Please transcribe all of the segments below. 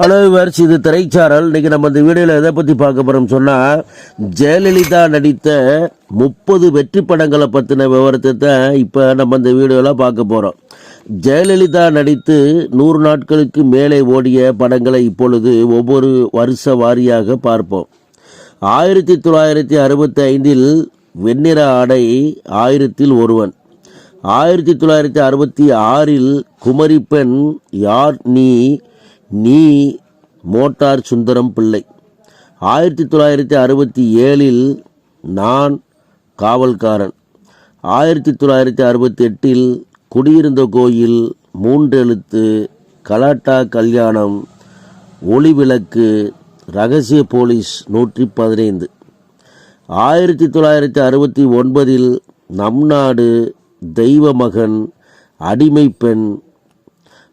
Hello verse இது திரைச்சாரல். இன்னைக்கு நம்ம இந்த வீடியோவில் எதை பற்றி பார்க்க போகிறோம் சொன்னால் ஜெயலலிதா நடித்த முப்பது வெற்றி படங்களை பற்றின விவரத்தை தான் இப்போ நம்ம இந்த வீடியோவில் பார்க்க போகிறோம் ஜெயலலிதா நடித்து நூறு நாட்களுக்கு மேலே ஓடிய படங்களை இப்பொழுது ஒவ்வொரு வருஷ வாரியாக பார்ப்போம். ஆயிரத்தி தொள்ளாயிரத்தி அறுபத்தி ஐந்தில் வெண்ணிற ஆடை ஆயிரத்தில் ஒருவன். ஆயிரத்தி தொள்ளாயிரத்தி அறுபத்தி ஆறில் குமரி பெண் யார் நீ நீ மோட்டார் சுந்தரம் பிள்ளை. ஆயிரத்தி தொள்ளாயிரத்தி அறுபத்தி ஏழில் நான் காவல்காரன். ஆயிரத்தி தொள்ளாயிரத்தி அறுபத்தி எட்டில் குடியிருந்த கோயில் மூன்றெழுத்து கலாட்டா கல்யாணம் ஒளிவிளக்கு ரகசிய போலீஸ் நூற்றி பதினைந்து ஆயிரத்தி தொள்ளாயிரத்தி அறுபத்தி ஒன்பதில் நம் நாடு தெய்வ மகன் அடிமை பெண்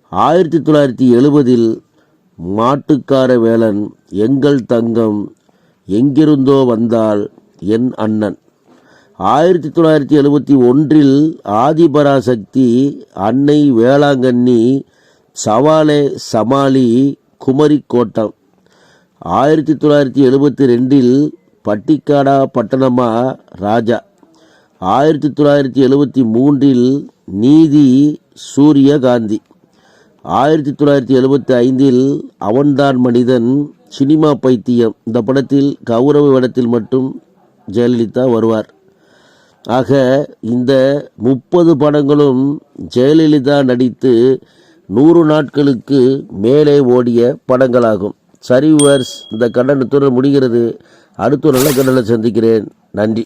ஆயிரத்தி தொள்ளாயிரத்தி எழுபதில் மாட்டுக்கார வேலன் எங்கள் தங்கம் எங்கிருந்தோ வந்தால் என் அண்ணன். ஆயிரத்தி தொள்ளாயிரத்தி எழுபத்தி ஒன்றில் ஆதிபராசக்தி அன்னை வேளாங்கண்ணி சவாலே சமாளி குமரி கோட்டம் ஆயிரத்தி தொள்ளாயிரத்தி எழுபத்தி ரெண்டில் பட்டிக்காடா பட்டணமா ராஜா. ஆயிரத்தி தொள்ளாயிரத்தி எழுபத்தி மூன்றில் நீதி சூரியகாந்தி. ஆயிரத்தி தொள்ளாயிரத்தி எழுபத்தி ஐந்தில் அவன்தான் மனிதன் சினிமா பைத்தியம். இந்த படத்தில் கௌரவ வேடத்தில் மட்டும் ஜெயலலிதா வருவார். ஆக இந்த முப்பது படங்களும் ஜெயலலிதா நடித்து நூறு நாட்களுக்கு மேலே ஓடிய படங்களாகும். சரி வர்ஸ் இந்த கண்டனத்துடன் முடிகிறது. அடுத்த நல்ல கண்டனை சந்திக்கிறேன். நன்றி.